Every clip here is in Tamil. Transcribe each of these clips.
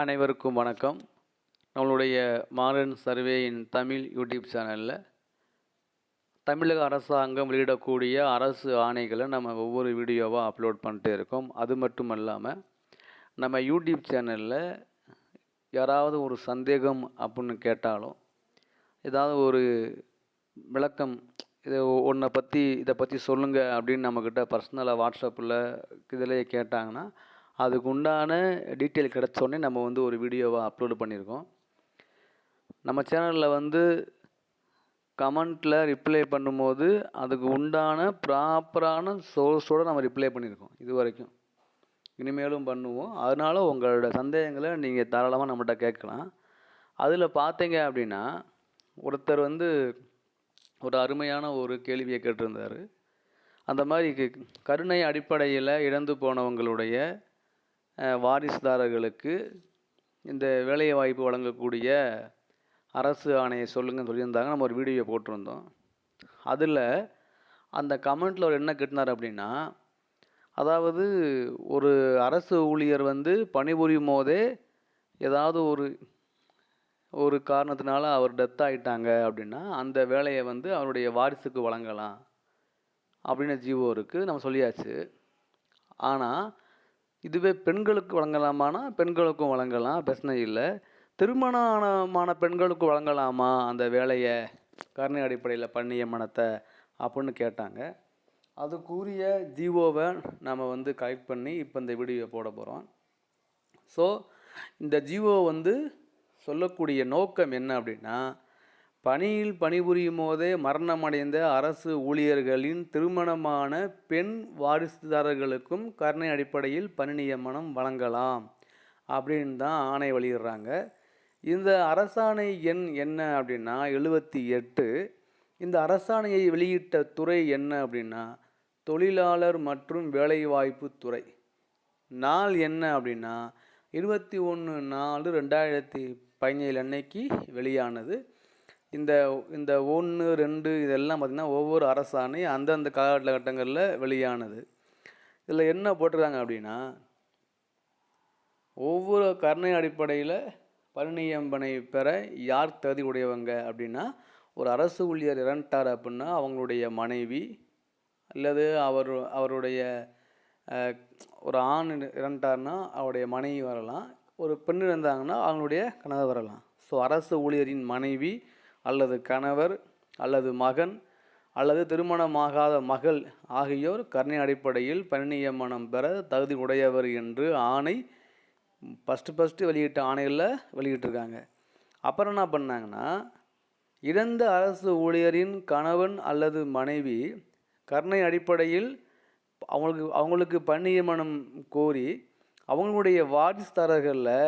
அனைவருக்கும் வணக்கம். நம்மளுடைய மாடர்ன் சர்வேயின் தமிழ் யூடியூப் சேனலில் தமிழக அரசாங்கம் வெளியிடக்கூடிய அரசு ஆணைகளை நம்ம ஒவ்வொரு வீடியோவாக அப்லோட் பண்ணிட்டே இருக்கோம். அது மட்டும் இல்லாமல் நம்ம யூடியூப் சேனலில் யாராவது ஒரு சந்தேகம் அப்படின்னு கேட்டாலும் ஏதாவது ஒரு விளக்கம் இதை ஒன்றை பற்றி இதை பற்றி சொல்லுங்கள் அப்படின்னு நம்மக்கிட்ட பர்சனலாக வாட்ஸ்அப்பில் இதிலேயே கேட்டாங்கன்னா அதுக்கு உண்டான டீட்டெயில் கிடச்சோடனே நம்ம வந்து ஒரு வீடியோவை அப்லோடு பண்ணியிருக்கோம். நம்ம சேனலில் வந்து கமெண்ட்டில் ரிப்ளை பண்ணும்போது அதுக்கு உண்டான ப்ராப்பரான சோர்ஸோடு நம்ம ரிப்ளை பண்ணியிருக்கோம் இது வரைக்கும். இனிமேலும் பண்ணுவோம். அதனால் உங்களோட சந்தேகங்களை நீங்கள் தாராளமாக நம்மகிட்ட கேட்கலாம். அதில் பார்த்தீங்க அப்படின்னா ஒருத்தர் வந்து ஒரு அருமையான ஒரு கேள்வியை கேட்டிருந்தார். அந்த மாதிரி கருணை அடிப்படையில் இழந்து போனவங்களுடைய வாரிசுதாரர்களுக்கு இந்த வேலை வாய்ப்பு வழங்கக்கூடிய அரசு ஆணையை சொல்லுங்கன்னு சொல்லியிருந்தாங்க. நம்ம ஒரு வீடியோ போட்டிருந்தோம். அதில் அந்த கமெண்ட்டில் அவர் என்ன கேட்டினார் அப்படின்னா அதாவது ஒரு அரசு ஊழியர் வந்து பணிபுரியும் போதே ஏதாவது ஒரு ஒரு காரணத்தினால அவர் டெத் ஆகிட்டாங்க அப்படின்னா அந்த வேலையை வந்து அவருடைய வாரிசுக்கு வழங்கலாம் அப்படின்னு ஜீவோ இருக்குது நம்ம சொல்லியாச்சு. ஆனால் இதுவே பெண்களுக்கு வழங்கலாமானா? பெண்களுக்கும் வழங்கலாம் பிரச்சனை இல்லை. திருமணம் ஆனமான பெண்களுக்கு வழங்கலாமா அந்த வேலையை? கருணை அடிப்படையில் பண்ணிய மனத்தை அப்படின்னு கேட்டாங்க. அதுக்குரிய ஜீவோவை நம்ம வந்து கலெக்ட் பண்ணி இப்போ இந்த வீடியோ போட போகிறோம் ஸோ இந்த ஜியோ வந்து சொல்லக்கூடிய நோக்கம் என்ன அப்படின்னா பணியில் பணிபுரியும் போதே மரணமடைந்த அரசு ஊழியர்களின் திருமணமான பெண் வாரிசுதாரர்களுக்கும் கருணை அடிப்படையில் பணி நியமனம் வழங்கலாம் அப்படின்னு தான் ஆணை வெளியிடுறாங்க. இந்த அரசாணை எண் என்ன அப்படின்னா எழுபத்தி எட்டு. இந்த அரசாணையை வெளியிட்ட துறை என்ன அப்படின்னா தொழிலாளர் மற்றும் வேலைவாய்ப்பு துறை. நாள் என்ன அப்படின்னா இருபத்தி ஒன்று நாலு ரெண்டாயிரத்தி பதினேழு அன்னைக்கு வெளியானது. இந்த இந்த ஒன்று ரெண்டு இதெல்லாம் பார்த்திங்கன்னா ஒவ்வொரு அரசாணை அந்தந்த காலகட்டங்களில் வெளியானது. இதில் என்ன போட்டிருக்காங்க அப்படின்னா ஒவ்வொரு கருணை அடிப்படையில் பணிநியமனை பெற யார் தகுதி உடையவங்க அப்படின்னா ஒரு அரசு ஊழியர் இறந்துட்டார் அப்படின்னா அவங்களுடைய மனைவி அல்லது அவர் அவருடைய ஒரு ஆண் இறந்துட்டார்னா அவருடைய மனைவி வரலாம். ஒரு பெண் இருந்தாங்கன்னா அவங்களுடைய கணவர் வரலாம். ஸோ அரசு ஊழியரின் மனைவி அல்லது கணவர் அல்லது மகன் அல்லது திருமணமாகாத மகள் ஆகியோர் கருணை அடிப்படையில் பணி நியமனம் பெற தகுதி உடையவர் என்று ஆணை ஃபஸ்ட்டு ஃபஸ்ட்டு வெளியிட்ட ஆணைகளில் வெளியிட்டிருக்காங்க. அப்புறம் என்ன பண்ணாங்கன்னா இறந்த அரசு ஊழியரின் கணவன் அல்லது மனைவி கருணை அடிப்படையில் அவங்களுக்கு அவங்களுக்கு பணியமனம் கோரி அவங்களுடைய வாரிசுதாரர்களில்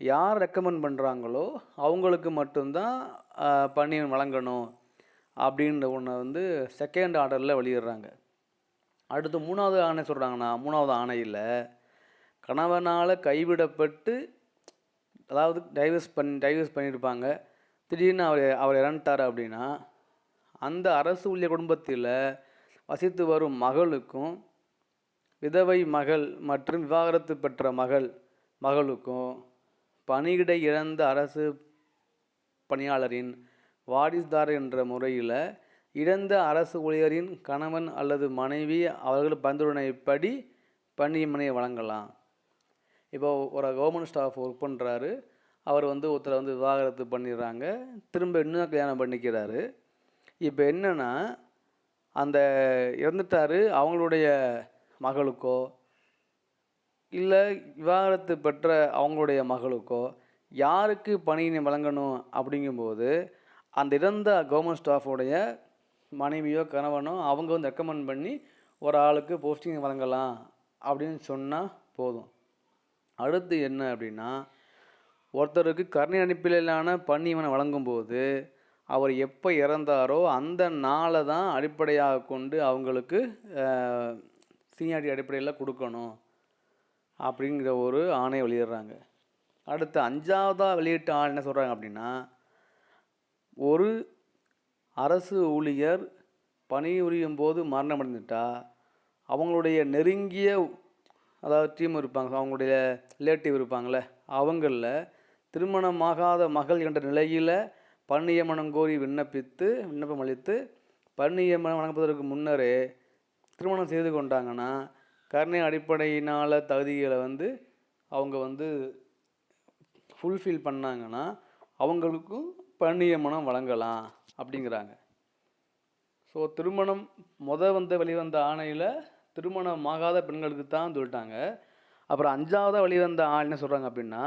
யார் ரெக்கமெண்ட் பண்ணுறாங்களோ அவங்களுக்கு மட்டும்தான் பண்ணி வழங்கணும் அப்படின்ற ஒன்றை வந்து செகண்ட் ஆர்டரில் வெளியிடுறாங்க. அடுத்து மூணாவது ஆணை சொல்கிறாங்கன்னா மூணாவது ஆணையில் கணவனால் கைவிடப்பட்டு அதாவது டைவர்ஸ் பண்ணி டைவர்ஸ் பண்ணியிருப்பாங்க. திடீர்னு அவர் அவர் இறந்துட்டார் அப்படின்னா அந்த அரசு உள்ள குடும்பத்தில் வசித்து வரும் மகளுக்கும் விதவை மகள் மற்றும் விவாகரத்து பெற்ற மகள் மகளுக்கும் பணியிடை இழந்த அரசு பணியாளரின் வாரிசுதார் என்ற முறையில் இழந்த அரசு ஊழியரின் கணவன் அல்லது மனைவி அவர்கள் பரிந்துரைப்படி பணிமனையை வழங்கலாம். இப்போ ஒரு கவர்மெண்ட் ஸ்டாஃப் ஒர்க் பண்ணுறாரு அவர் வந்து ஒருத்தரை வந்து விவாகரத்து பண்ணிடுறாங்க. திரும்ப இன்னும் கல்யாணம் பண்ணிக்கிறாரு. இப்போ என்னென்னா அந்த இறந்துட்டாரு. அவங்களுடைய மகளுக்கோ இல்லை விவாகரத்து பெற்ற அவங்களுடைய மகளுக்கோ யாருக்கு பணியினை வழங்கணும் அப்படிங்கும்போது அந்த இறந்த கவர்மெண்ட் ஸ்டாஃபோடைய மனைவியோ கணவனோ அவங்க வந்து ரெக்கமெண்ட் பண்ணி ஒரு ஆளுக்கு போஸ்டிங் வழங்கலாம் அப்படின்னு சொன்னால் போதும். அடுத்து என்ன அப்படின்னா ஒருத்தருக்கு கருணை அனுப்பிலான பணிவனை வழங்கும்போது அவர் எப்போ இறந்தாரோ அந்த நாளை தான் அடிப்படையாக கொண்டு அவங்களுக்கு சீனியாரிட்டி அடிப்படையில் கொடுக்கணும் அப்படிங்கிற ஒரு ஆணையை வெளியிடுறாங்க. அடுத்து அஞ்சாவதாக வெளியிட்ட ஆள் என்ன சொல்கிறாங்க அப்படின்னா ஒரு அரசு ஊழியர் பணிபுரியும் போது மரணம் மரணமடைந்துட்டா அவங்களுடைய நெருங்கிய அதாவது டீம் இருப்பாங்க அவங்களுடைய ரிலேட்டிவ் இருப்பாங்களே அவங்களில் திருமணமாகாத மகள் என்ற நிலையில் பன்னியமனம் கோரி விண்ணப்பித்து விண்ணப்பம் அளித்து பன்னியமனம் வழங்குவதற்கு முன்னரே திருமணம் செய்து கொண்டாங்கன்னா கருணை அடிப்படையினால் தகுதிகளை வந்து அவங்க வந்து ஃபுல்ஃபில் பண்ணாங்கன்னா அவங்களுக்கும் பணியமனம் வழங்கலாம் அப்படிங்கிறாங்க. ஸோ திருமணம் முத வந்த வெளிவந்த ஆணையில் திருமணமாகாத பெண்களுக்கு தான் சொல்லிட்டாங்க. அப்புறம் அஞ்சாவதாக வெளிவந்த ஆள் என்ன சொல்கிறாங்க அப்படின்னா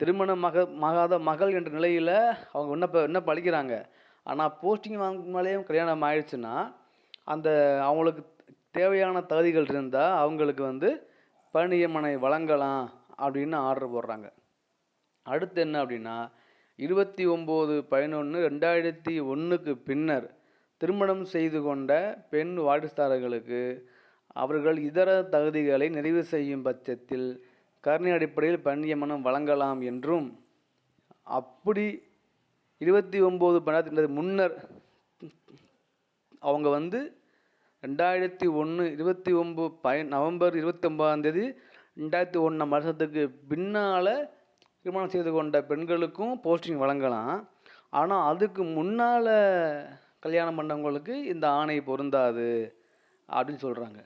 திருமணம் மக மகாத மகள் என்ற நிலையில் அவங்க விண்ணப்ப விண்ணப்பம் அளிக்கிறாங்க ஆனால் போஸ்டிங் வாங்கினாலேயும் கல்யாணம் ஆயிடுச்சுன்னா அந்த அவங்களுக்கு தேவையான தகுதிகள் இருந்தால் அவங்களுக்கு வந்து பணியமனை வழங்கலாம் அப்படின்னு ஆர்டர் போடுறாங்க. அடுத்து என்ன அப்படின்னா இருபத்தி ஒம்பது பதினொன்று ரெண்டாயிரத்தி ஒன்றுக்கு பின்னர் திருமணம் செய்து கொண்ட பெண் வாரிசுதாரர்களுக்கு அவர்கள் இதர தகுதிகளை நிறைவு செய்யும் பட்சத்தில் கருணை அடிப்படையில் பணியமனம் வழங்கலாம் என்றும் அப்படி இருபத்தி ஒம்பது பன்னெண்டு முன்னர் அவங்க வந்து ரெண்டாயிரத்தி ஒன்று இருபத்தி ஒம்பது பய நவம்பர் இருபத்தி ஒன்பதாந்தேதி ரெண்டாயிரத்தி ஒன்றாம் வருஷத்துக்கு பின்னால் திருமணம் செய்து கொண்ட பெண்களுக்கும் போஸ்டிங் வழங்கலாம். ஆனால் அதுக்கு முன்னால் கல்யாணம் பண்ணவங்களுக்கு இந்த ஆணை பொருந்தாது அப்படின்னு சொல்கிறாங்க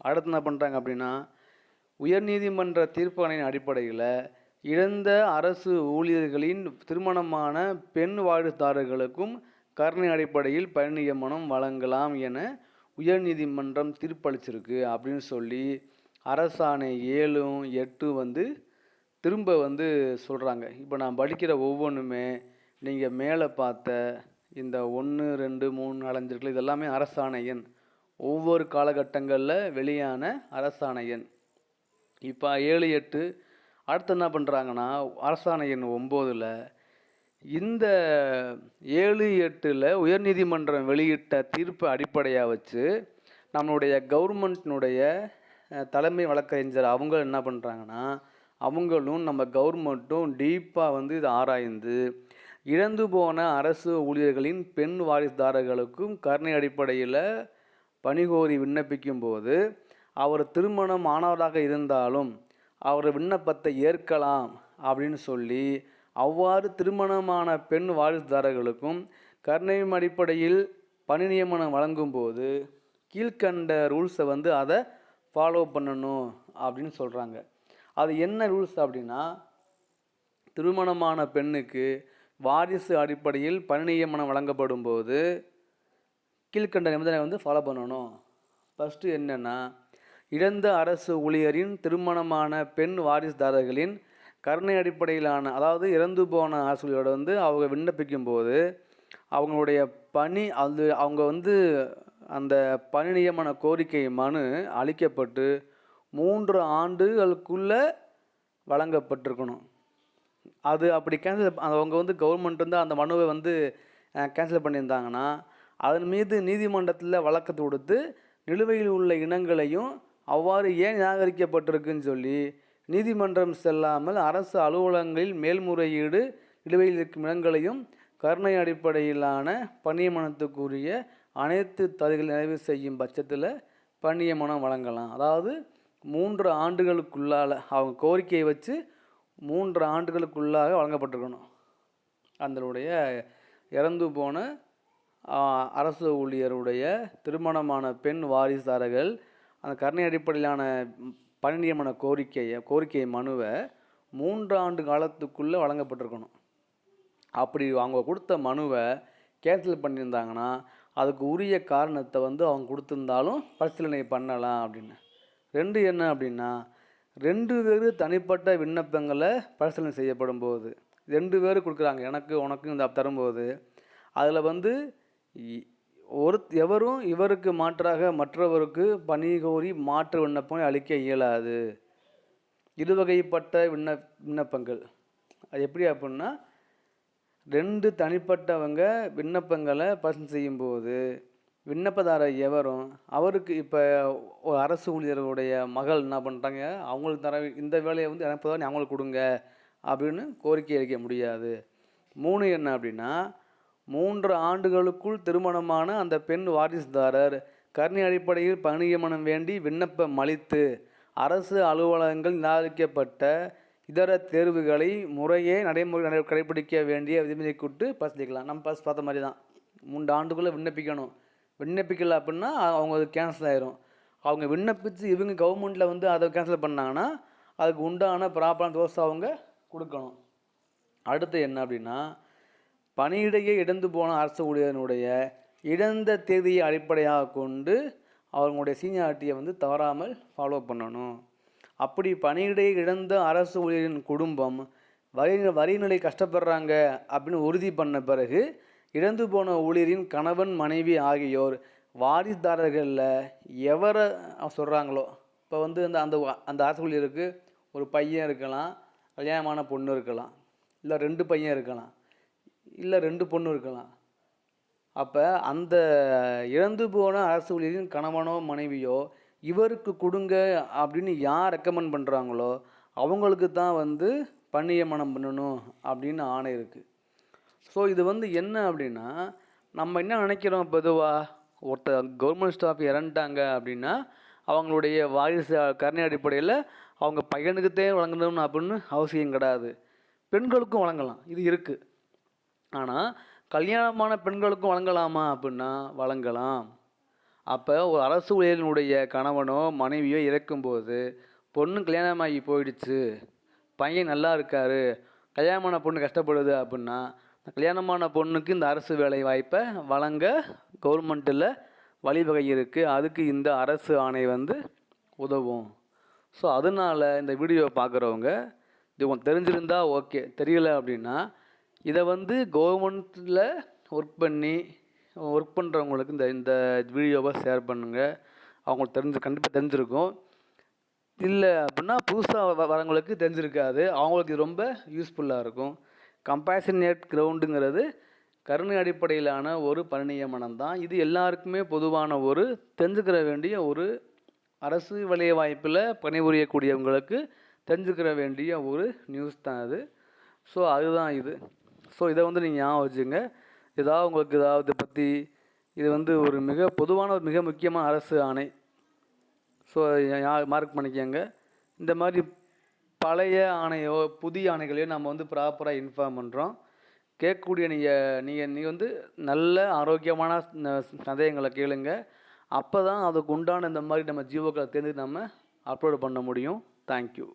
அடுத்து என்ன பண்ணுறாங்க அப்படின்னா உயர்நீதிமன்ற தீர்ப்பாணையின் அடிப்படையில் இழந்த அரசு ஊழியர்களின் திருமணமான பெண் வாரிசுதாரர்களுக்கும் கருணை அடிப்படையில் பணி நியமனம் வழங்கலாம் என உயர்நீதிமன்றம் தீர்ப்பளிச்சிருக்கு அப்படின்னு சொல்லி அரசாணை ஏழும் எட்டும் வந்து திரும்ப வந்து சொல்கிறாங்க இப்போ நான் படிக்கிற ஒவ்வொன்றுமே நீங்கள் மேலே பார்த்த இந்த ஒன்று ரெண்டு மூணு நாலஞ்சு இருக்குல்ல அரசாணையன் அரசாணை எண். ஒவ்வொரு காலகட்டங்களில் வெளியான அரசாணை எண். இப்போ ஏழு எட்டு அடுத்து என்ன பண்ணுறாங்கன்னா அரசாணை எண் ஒம்போதில் இந்த ஏழு எட்டில் உயர்நீதிமன்றம் வெளியிட்ட தீர்ப்பை அடிப்படையாக வச்சு நம்மளுடைய கவர்மெண்ட்னுடைய தலைமை வழக்கறிஞர் அவங்க என்ன பண்ணுறாங்கன்னா அவங்களும் நம்ம கவர்மெண்ட்டும் டீப்பாக வந்து இதை ஆராய்ந்து இழந்து போன அரசு ஊழியர்களின் பெண் வாரிசுதாரர்களுக்கும் கருணை அடிப்படையில் பணிகோரி விண்ணப்பிக்கும் போது அவர் திருமணம் ஆனவராக இருந்தாலும் அவர் விண்ணப்பத்தை ஏற்கலாம் அப்படின்னு சொல்லி அவ்வாறு திருமணமான பெண் வாரிசுதாரர்களுக்கும் கருணை அடிப்படையில் பணி நியமனம் வழங்கும்போது கீழ்க்கண்ட ரூல்ஸை வந்து அதை ஃபாலோ பண்ணணும் அப்படின்னு சொல்கிறாங்க அது என்ன ரூல்ஸ் அப்படின்னா திருமணமான பெண்ணுக்கு வாரிசு அடிப்படையில் பணி நியமனம் வழங்கப்படும் போது கீழ்க்கண்ட நிபந்தனை வந்து ஃபாலோ பண்ணணும். ஃபஸ்ட்டு என்னென்னா இழந்த அரசு ஊழியரின் திருமணமான பெண் வாரிசுதாரர்களின் கருணை அடிப்படையிலான அதாவது இறந்து போன அரசு ஊழியரோட வந்து அவங்க விண்ணப்பிக்கும் போது அவங்களுடைய பணி அது அவங்க வந்து அந்த பணி நியமன கோரிக்கை மனு அளிக்கப்பட்டு மூன்று ஆண்டுகளுக்குள்ளே வழங்கப்பட்டிருக்கணும். அது அப்படி கேன்சல் அவங்க வந்து கவர்மெண்ட் வந்து அந்த மனுவை வந்து கேன்சல் பண்ணியிருந்தாங்கன்னா அதன் மீது நீதிமன்றத்தில் வழக்கு தொடுத்து நிலுவையில் உள்ள இனங்களையும் அவ்வாறு ஏன் நிராகரிக்கப்பட்டிருக்குன்னு சொல்லி நீதிமன்றம் செல்லாமல் அரசு அலுவலகங்களில் மேல்முறையீடு நிலுவையில் இருக்கும் இனங்களையும் கருணை அடிப்படையிலான பணியமனத்துக்குரிய அனைத்து தகுதிகள் நிறைவு செய்யும் பட்சத்தில் பணியமனம் வழங்கலாம். அதாவது மூன்று ஆண்டுகளுக்குள்ளால் அவங்க கோரிக்கையை வச்சு மூன்று ஆண்டுகளுக்குள்ளாக வழங்கப்பட்டிருக்கணும். அதனுடைய இறந்து போன அரசு ஊழியருடைய திருமணமான பெண் வாரிசாரர்கள் அந்த கருணை அடிப்படையிலான பணி நியமன கோரிக்கையை கோரிக்கை மனுவை மூன்று ஆண்டு காலத்துக்குள்ளே வழங்கப்பட்டிருக்கணும். அப்படி அவங்க கொடுத்த மனுவை கேன்சல் பண்ணியிருந்தாங்கன்னா அதுக்கு உரிய காரணத்தை வந்து அவங்க கொடுத்துருந்தாலும் பரிசீலனை பண்ணலாம் அப்படின்னு. ரெண்டு என்ன அப்படின்னா ரெண்டு பேர் தனிப்பட்ட விண்ணப்பங்களை பரிசீலனை செய்யப்படும் போது ரெண்டு பேர் கொடுக்குறாங்க எனக்கு உனக்கும் இந்த தரும்போது. அதில் வந்து ஒரு எவரும் இவருக்கு மாற்றாக மற்றவருக்கு பணி கோரி மாற்று விண்ணப்பம் அளிக்க இயலாது. இருவகைப்பட்ட விண்ண விண்ணப்பங்கள். அது எப்படி அப்படின்னா ரெண்டு தனிப்பட்டவங்க விண்ணப்பங்களை பரிசீலனை செய்யும்போது விண்ணப்பதாரர் எவரும் அவருக்கு இப்போ ஒரு அரசு ஊழியருடைய மகள் என்ன பண்ணுறாங்க அவங்களுக்கு தர இந்த வேலையை வந்து எனக்கு பதிலா அவங்களுக்கு கொடுங்க அப்படின்னு கோரிக்கை அளிக்க முடியாது. மூணு என்ன அப்படின்னா மூன்று ஆண்டுகளுக்குள் திருமணமான அந்த பெண் வாரிசுதாரர் கருணை அடிப்படையில் பணியமனம் வேண்டி விண்ணப்பம் அளித்து அரசு அலுவலகங்கள் நிராகரிக்கப்பட்ட இதர தேர்வுகளை முறையே நடைமுறை நடை கடைபிடிக்க வேண்டிய விதிமுறை கூட்டு பரிசீலிக்கலாம் நம்ம பஸ் பார்த்த மாதிரி தான் மூன்று ஆண்டுக்குள்ளே விண்ணப்பிக்கணும். விண்ணப்பிக்கல அப்படின்னா அவங்க அது கேன்சல் ஆயிரும். அவங்க விண்ணப்பித்து இவங்க கவர்மெண்ட்டில் வந்து அதை கேன்சல் பண்ணாங்கன்னா அதுக்கு உண்டான ப்ராப்பரான தோசை அவங்க கொடுக்கணும். அடுத்து என்ன அப்படின்னா பணியிடையே இழந்து போன அரசு ஊழியர்களுடைய இழந்த தேதியை அடிப்படையாக கொண்டு அவங்களுடைய சீனியாரிட்டியை வந்து தவறாமல் ஃபாலோ பண்ணணும். அப்படி பணியிடையே இழந்த அரசு ஊழியரின் குடும்பம் வரி வரிநிலை கஷ்டப்படுறாங்க அப்படின்னு உறுதி பண்ண பிறகு இழந்து போன ஊழியரின் கணவன் மனைவி ஆகியோர் வாரிசுதாரர்களில் எவரை சொல்கிறாங்களோ இப்போ வந்து அந்த அந்த அந்த அரசு ஊழியருக்கு ஒரு பையன் இருக்கலாம் கல்யாணமான பொண்ணு இருக்கலாம் இல்லை ரெண்டு பையன் இருக்கலாம் இல்லை ரெண்டு பொண்ணு இருக்கலாம். அப்போ அந்த இழந்து போன அரசு ஊழியரின் கணவனோ மனைவியோ இவருக்கு கொடுங்க அப்படின்னு யார் ரெக்கமெண்ட் பண்ணுறாங்களோ அவங்களுக்கு தான் வந்து பணியமனம் பண்ணணும் அப்படின்னு ஆணை இருக்குது ஸோ இது வந்து என்ன அப்படின்னா நம்ம என்ன நினைக்கிறோம் பொதுவாக ஒருத்தர் கவர்மெண்ட் ஸ்டாஃப் இறந்துட்டாங்க அப்படின்னா அவங்களுடைய வாரிசு கருணை அடிப்படையில் அவங்க பையனுக்குத்தே வழங்கணும் அப்படின்னு அவசியம் கிடையாது. பெண்களுக்கும் வழங்கலாம். இது இருக்குது ஆனால் கல்யாணமான பெண்களுக்கும் வழங்கலாமா அப்படின்னா வழங்கலாம். அப்போ ஒரு அரசு ஊழியர்களுடைய கணவனோ மனைவியோ இறக்கும்போது பொண்ணு கல்யாணமாகி போயிடுச்சு பையன் நல்லா இருக்காரு கல்யாணமான பொண்ணு கஷ்டப்படுது அப்படின்னா கல்யாணமான பொண்ணுக்கு இந்த அரசு வேலை வாய்ப்பை வழங்க கவர்மெண்ட்டில் வழிவகை இருக்குது அதுக்கு இந்த அரசு ஆணை வந்து உதவும். ஸோ அதனால் இந்த வீடியோவை பார்க்குறவங்க இது உங்களுக்கு தெரிஞ்சிருந்தா ஓகே தெரியல அப்படின்னா இதை வந்து கவர்மெண்ட்டில் ஒர்க் பண்ணி ஒர்க் பண்ணுறவங்களுக்கு இந்த இந்த வீடியோவை ஷேர் பண்ணுங்கள் அவங்களுக்கு தெரிஞ்சு கண்டிப்பாக தெரிஞ்சிருக்கும். இல்லை அப்படின்னா புதுசாக வரவங்களுக்கு தெரிஞ்சிருக்காது. அவங்களுக்கு இது ரொம்ப யூஸ்ஃபுல்லாக இருக்கும். கம்பேஷனேட் கிரவுண்டுங்கிறது கருணை அடிப்படையிலான ஒரு பணிநியமனம் தான். இது எல்லாருக்குமே பொதுவான ஒரு தெரிஞ்சுக்கிற வேண்டிய ஒரு அரசு வேலை வாய்ப்பில் பணிபுரியக்கூடியவங்களுக்கு தெரிஞ்சுக்கிற வேண்டிய ஒரு நியூஸ் தான் அது. ஸோ அதுதான் இது. ஸோ இதை வந்து நீங்கள் ஞாபகம் வச்சுங்க ஏதாவது உங்களுக்கு ஏதாவது பற்றி இது வந்து ஒரு மிக பொதுவான ஒரு மிக முக்கியமான அரசு ஆணை. ஸோ மார்க் பண்ணிக்கோங்க. இந்த மாதிரி பழைய ஆணையோ புதிய ஆணைகளையோ நம்ம வந்து ப்ராப்பராக இன்ஃபார்ம் பண்ணுறோம் கேட்கக்கூடிய நீங்கள் நீங்கள் நீங்கள் வந்து நல்ல ஆரோக்கியமான சந்தேகங்களை கேளுங்க. அப்போ தான் அதுக்கு உண்டான இந்த மாதிரி நம்ம ஜீவோக்களை தேர்ந்து நம்ம அப்லோடு பண்ண முடியும். தேங்க்யூ